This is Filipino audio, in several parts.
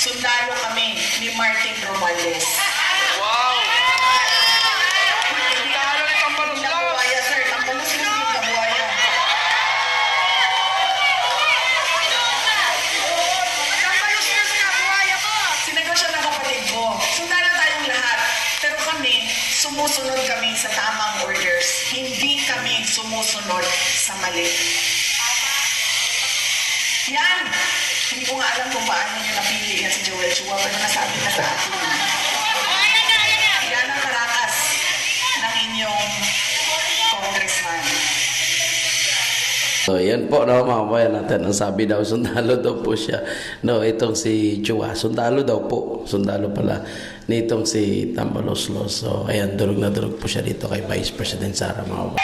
sundalo kami ni Martin Romualdez. Wow! Talo ni Tambaluslos! Kabuaya, sir. Tambaluslos yung kabuaya. Tambaluslos na kabuaya ko. Sinegosyo ng kapatid ko. Sundalo tayong lahat. Pero kami, sumusunod kami sa tamang orders. Hindi kami sumusunod sa mali. Yan! Hindi ko nga alam kung paano nyo napili yan si Joel Chua, pero nasabi na sa akin. Yan ang karakas ng inyong congressman. So, yan po, no, mga kabayan natin. Ang sabi daw, sundalo daw po siya. No, itong si Chua. Sundalo daw po. Sundalo pala. Nitong si Tambaloslos. So, ayan, durog na durog po siya dito kay Vice President Sara, mga.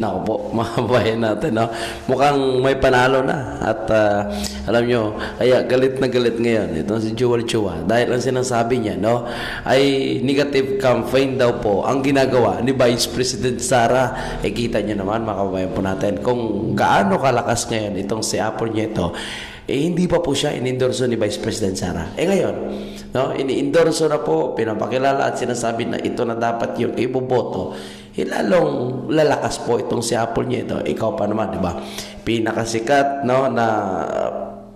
Naku po, mga natin, no? mukhang may panalo na. At ah, alam nyo, kaya galit na galit ngayon itong si Joel Chua. Dahil ang sinasabi niya, no, ay negative campaign daw po ang ginagawa ni Vice President Sara. Eh, kita nyo naman, mga kabayan po natin, kung gaano kalakas ngayon itong si Apple Nieto, eh, hindi pa po siya inendorso ni Vice President Sara. Eh ngayon, no, ini-endorso na po, pinapakilala at sinasabi na ito na dapat yung iboboto eh, lalong lalakas po itong si Apple niya ito. Ikaw pa naman, di ba? Pinakasikat, no, na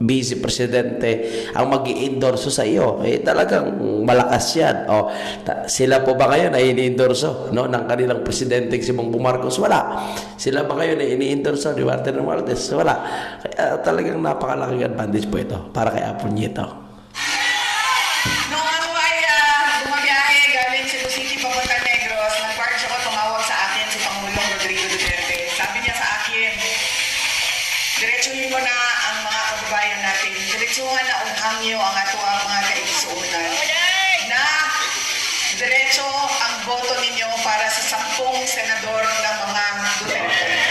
vice presidente ang mag endorso sa iyo. Eh, talagang malakas yan. O, ta- sila po ba ngayon ay ini-endorso no, ng kanilang presidente si Bongbong Marcos? Wala. Sila ba ngayon ay ini-endorso ni Martin Romualdez? Wala. Kaya talagang napakalaking advantage po ito para kay Apple niya Diretsuhan na unghangyo ang ato ang mga kaigsuunan. Na diretso ang boto ninyo para sa sampung senador ng mga Duterte.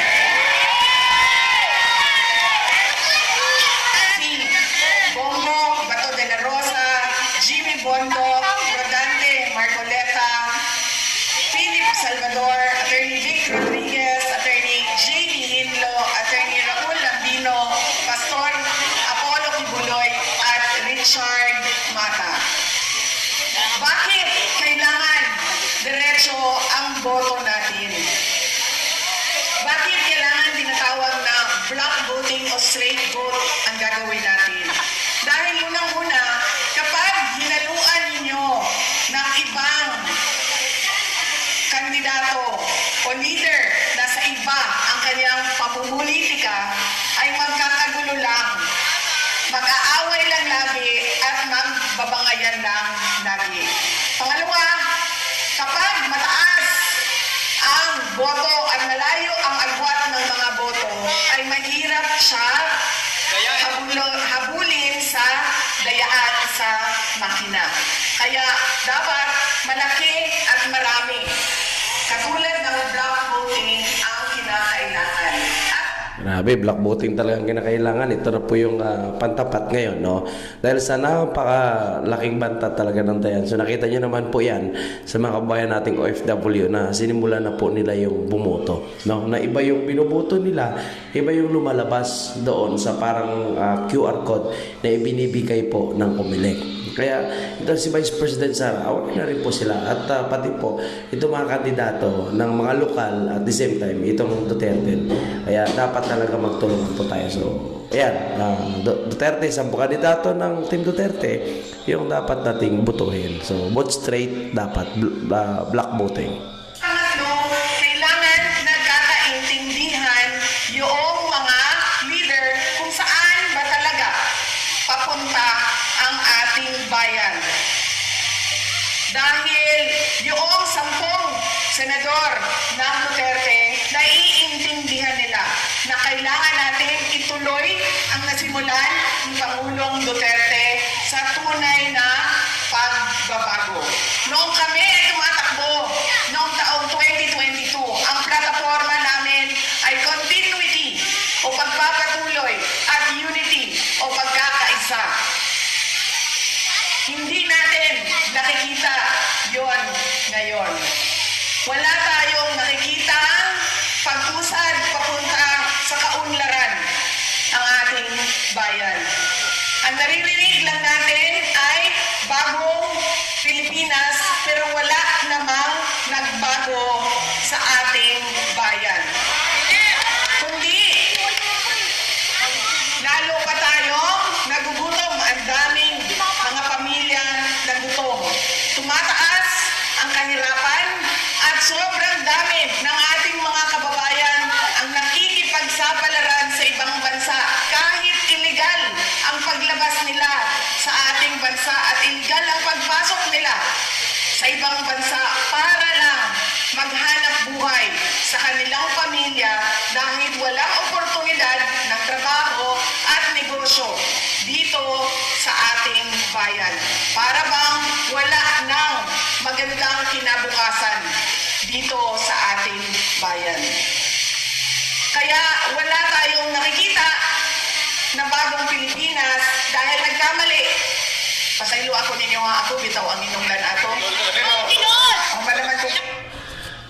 Richard Mata. Bakit kailangan diretso ang boto natin? Bakit kailangan tinatawag na block voting o straight vote ang gagawin natin? Dahil unang-una, kapag hinaluan ninyo ng ibang kandidato o leader na sa iba ang kanyang pamumulitika, ay magkakagulo lang. Mag-aaway lang lagi at magbabangayan lang lagi. Pangalawa, kapag mataas ang boto at malayo ang agwat ng mga boto, ay mahirap siya Kaya, habulo, habulin sa dayaan sa makina. Kaya dapat malaki at marami. Katulad ng block voting ang kinakailangan. Grabe, black voting talaga ang kinakailangan. Ito na po yung ah, pantapat ngayon, no? Dahil sa napakalaking banta talaga ng Dayan. So nakita nyo naman po yan sa mga kabayan nating OFW na sinimula na po nila yung bumoto, no? Na iba yung binuboto nila, iba yung lumalabas doon sa parang ah, QR code na ibinibigay po ng Comelec. Kaya ito si Vice President Sara, aware na rin po sila at ah, pati po ito mga kandidato ng mga lokal at the same time itong Duterte. Kaya dapat talaga magtulungan po tayo. So, ayan, Du- Duterte, isang kandidato ng Team Duterte, yung dapat nating butuhin. So, vote straight, dapat ah, black voting. Pangatlo, kailangan nagkakaintindihan yung mga leader kung saan ba talaga papunta ang ating bayan. Dahil yung sampung senador ng Duterte, naiintindihan nila na kailangan natin ituloy ang nasimulan ni Pangulong Duterte sa tunay na pagbabago. Noong kami ay tumatakbo, noong taong 2022, ang plataforma namin ay continuity o pagpapatuloy at unity o pagkakaisa. Hindi natin nakikita yon ngayon. Wala tayong nakikita pag-usad papunta sa kaunlaran ang ating bayan. Ang naririnig lang natin ay bagong Pilipinas pero wala namang nagbago sa ating bayan. Kundi Lalo pa tayong nagugutom. Ang daming mga pamilya na gutom. Tumataas ang kahirapan at sobrang dami ng ating mga kababayan ang nakikipagsapalaran sa ibang bansa kahit illegal ang paglabas nila sa ating bansa at illegal ang pagpasok nila sa ibang bansa para lang maghanap buhay sa kanilang pamilya dahil walang oportunidad ng trabaho at negosyo dito sa ating bayan. Para bang wala ng magandang kinabukasan dito sa ating bayan. Kaya wala tayong nakikita na bagong Pilipinas dahil nagkamali. Pasaylo ako ninyo nga ako, bitaw ang inunglan ato. Ang malaman ko,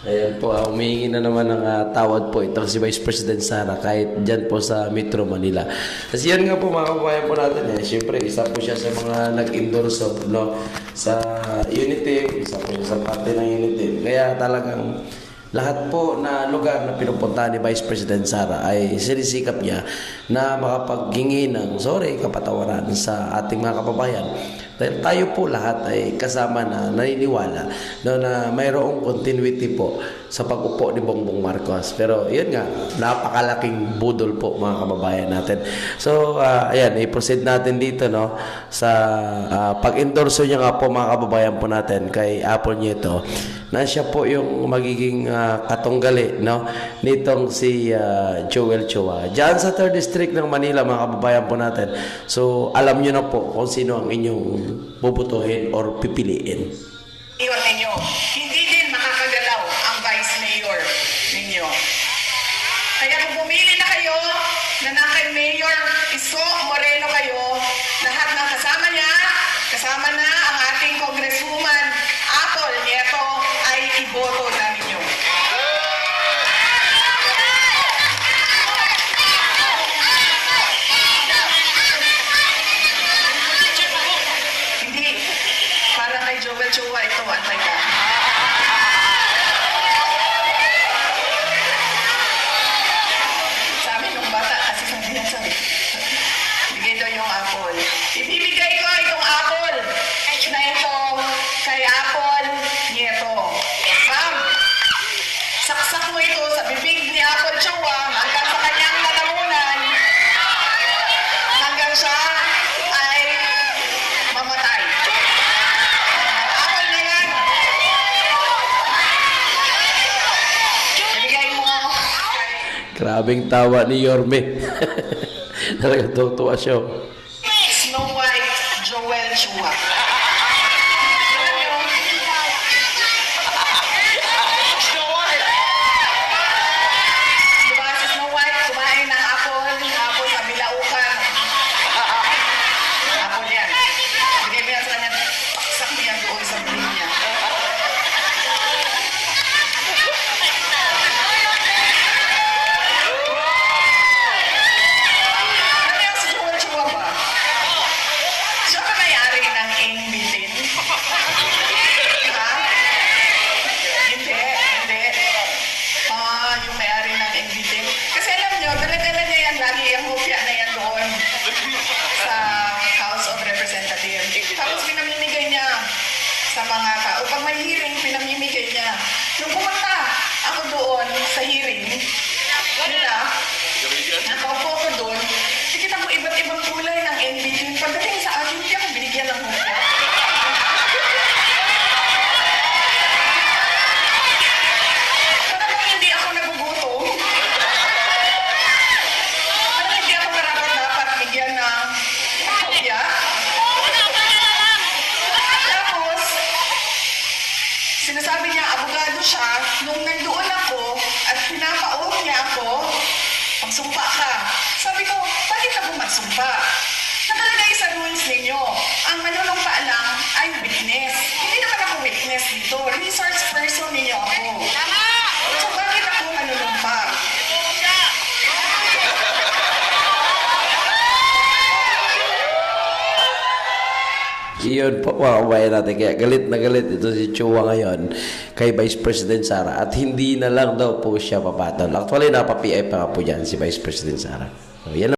Ayan po, ah, humihingi na naman ng ah, tawad po itong si Vice President Sara kahit dyan po sa Metro Manila. Kasi yan nga po mga kababayan po natin. Eh. Siyempre, isa po siya sa mga nag-endorse of, no, sa Unity, isa po siya sa parte ng Unity. Kaya talagang lahat po na lugar na pinupunta ni Vice President Sara ay sinisikap niya na makapaghingi ng sorry, kapatawaran sa ating mga kababayan. Dahil tayo po lahat ay kasama na naniniwala no, na mayroong continuity po sa pag-upo ni Bongbong Marcos. Pero yun nga, napakalaking budol po mga kababayan natin. So, ah, ayan, i-proceed natin dito no, sa ah, pag-endorso niya nga po mga kababayan po natin kay Apple Nieto na siya po yung magiging ah, katunggali no, nitong si ah, Joel Chua. Diyan sa 3rd District ng Manila mga kababayan po natin. So, alam niyo na po kung sino ang inyong bubutuhin or pipiliin. mayor ninyo. Hindi kay Joel Chua ito, antay Grabing tawa ni Yorme. Talaga tutuwa siya. Snow White Joel Chua. nung nandoon ako at pinapaurong niya ako, magsumpa ka. Sabi ko, bakit ako magsumpa? Nakalagay sa rules ninyo, ang manunumpa lang ay witness. Hindi naman ako witness dito. Resource person ninyo ako. Tama! So bakit ako manunumpa? Iyon po mga kabayan natin. Kaya galit na galit ito si Chua ngayon kay Vice President Sara. At hindi na lang daw po siya papatol. Actually, napa-PI pa po dyan si Vice President Sara. So, yan